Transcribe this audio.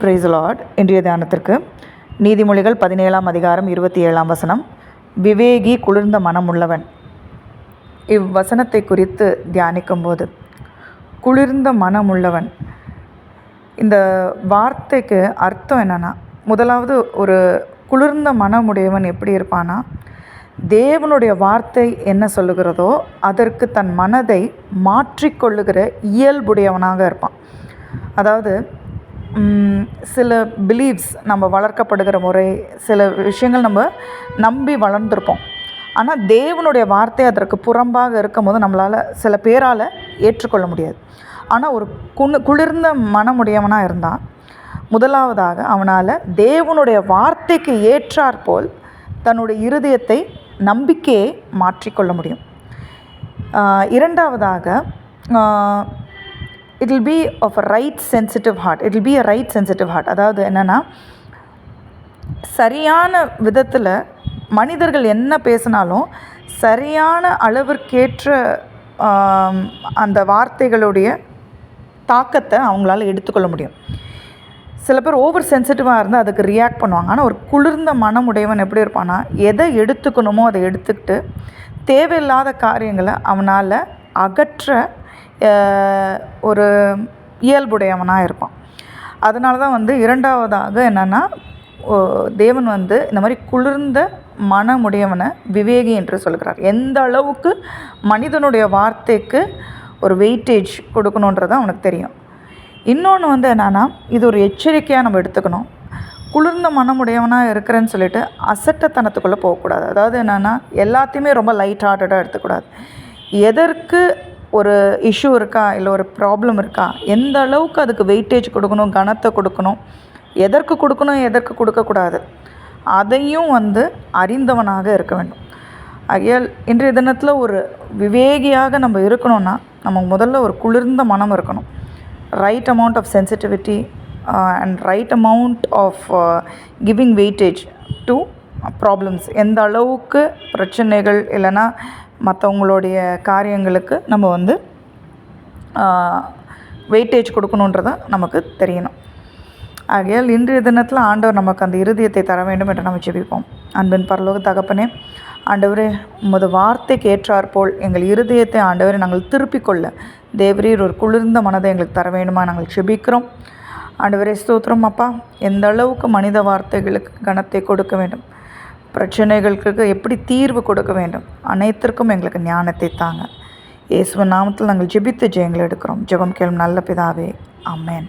Price Lord இன்றைய தியானத்திற்கு நீதிமொழிகள் பதினேழாம் அதிகாரம் இருபத்தி ஏழாம் வசனம். விவேகி குளிர்ந்த மனமுள்ளவன். இவ்வசனத்தை குறித்து தியானிக்கும்போது குளிர்ந்த மனமுள்ளவன். இந்த வார்த்தைக்கு அர்த்தம் என்னென்னா முதலாவது ஒரு குளிர்ந்த மனமுடையவன் எப்படி இருப்பானா தேவனுடைய வார்த்தை என்ன சொல்லுகிறதோ அதற்கு தன் மனதை மாற்றிக்கொள்ளுகிற இயல்புடையவனாக இருப்பான். அதாவது சில பிலீவ்ஸ் நம்ம வளர்க்கப்படுகிற முறை சில விஷயங்கள் நம்ம நம்பி வளர்ந்துருப்போம். ஆனால் தேவனுடைய வார்த்தை அதற்கு புறம்பாக இருக்கும்போது நம்மளால் சில பேரால் ஏற்றுக்கொள்ள முடியாது. ஆனால் ஒரு குணு குளிர்ந்த மனமுடையவனாக இருந்தால் முதலாவதாக அவனால் தேவனுடைய வார்த்தைக்கு ஏற்றாற்போல் தன்னுடைய இருதயத்தை நம்பிக்கையை மாற்றிக்கொள்ள முடியும். இரண்டாவதாக it will be of a right sensitive heart it will be a right sensitive heart அதாவது என்னென்னா சரியான விதத்தில் மனிதர்கள் என்ன பேசினாலும் சரியான அளவிற்கேற்ற அந்த வார்த்தைகளுடைய தாக்கத்தை அவங்களால எடுத்துக்கொள்ள முடியும். சில பேர் ஓவர் சென்சிட்டிவாக இருந்தால் அதுக்கு ரியாக்ட் பண்ணுவாங்க. ஆனால் ஒரு குளிர்ந்த மனம் உடையவன் எப்படி இருப்பான்னா எதை எடுத்துக்கணுமோ அதை எடுத்துக்கிட்டு தேவையில்லாத காரியங்களை அவனால் அகற்ற ஒரு இயல்புடையவனாக இருப்பான். அதனால தான் வந்து இரண்டாவதாக என்னென்னா தேவன் வந்து இந்த மாதிரி குளிர்ந்த மனமுடையவனை விவேகி என்று சொல்கிறார் எந்த அளவுக்கு மனிதனுடைய வார்த்தைக்கு ஒரு வெயிட்டேஜ் கொடுக்கணுன்றது அவனுக்கு தெரியும். இன்னொன்று வந்து என்னென்னா இது ஒரு எச்சரிக்கையாக நம்ம எடுத்துக்கணும். குளிர்ந்த மனமுடையவனாக இருக்கிறேன்னு சொல்லிட்டு அசட்டத்தனத்துக்குள்ளே போகக்கூடாது. அதாவது என்னென்னா எல்லாத்தையுமே ரொம்ப லைட் ஹார்ட்டடாக எடுத்துக்கூடாது. எதற்கு ஒரு இஷ்யூ இருக்கா? இல்லை ஒரு ப்ராப்ளம் இருக்கா? எந்த அளவுக்கு அதுக்கு வெயிட்டேஜ் கொடுக்கணும் கனத்தை கொடுக்கணும்? எதற்கு கொடுக்கணும் எதற்கு கொடுக்கக்கூடாது? அதையும் வந்து அறிந்தவனாக இருக்க வேண்டும். ஆகையால் இன்றைய தினத்தில் ஒரு விவேகியாக நம்ம இருக்கணும்னா நமக்கு முதல்ல ஒரு குளிர்ந்த மனம் இருக்கணும். Right amount of sensitivity and right amount of giving weightage to problems எந்த அளவுக்கு பிரச்சனைகள் இல்லைன்னா மற்றவங்களுடைய காரியங்களுக்கு நம்ம வந்து வெயிட்டேஜ் கொடுக்கணுன்றதை நமக்கு தெரியணும். ஆகையால் இன்றைய தினத்தில் ஆண்டவர் நமக்கு அந்த இருதயத்தை தர வேண்டும் என்று நம்ம ஜெபிப்போம். அன்பின் பரலோக தகப்பனே ஆண்டவரே உமது வார்த்தைக்கு ஏற்றாற்போல் எங்கள் இருதயத்தை ஆண்டவரை நாங்கள் திருப்பிக் கொள்ள. தேவரீர் ஒரு குளிர்ந்த மனதை எங்களுக்கு தர வேண்டுமா நாங்கள் ஜெபிக்கிறோம். ஆண்டவரே ஸ்தோத்திரம் அப்பா. எந்த அளவுக்கு மனித வார்த்தைகளுக்கு கனத்தை கொடுக்க வேண்டும். பிரச்சனைகளுக்கு எப்படி தீர்வு கொடுக்க வேண்டும்? அனைத்திற்கும் எங்களுக்கு ஞானத்தை தாங்க. இயேசுவ நாமத்தில் நாங்கள் ஜெபித்து ஜெயங்கள் எடுக்கிறோம். ஜெபம் கேளும் நல்ல பிதாவே. அம்மேன்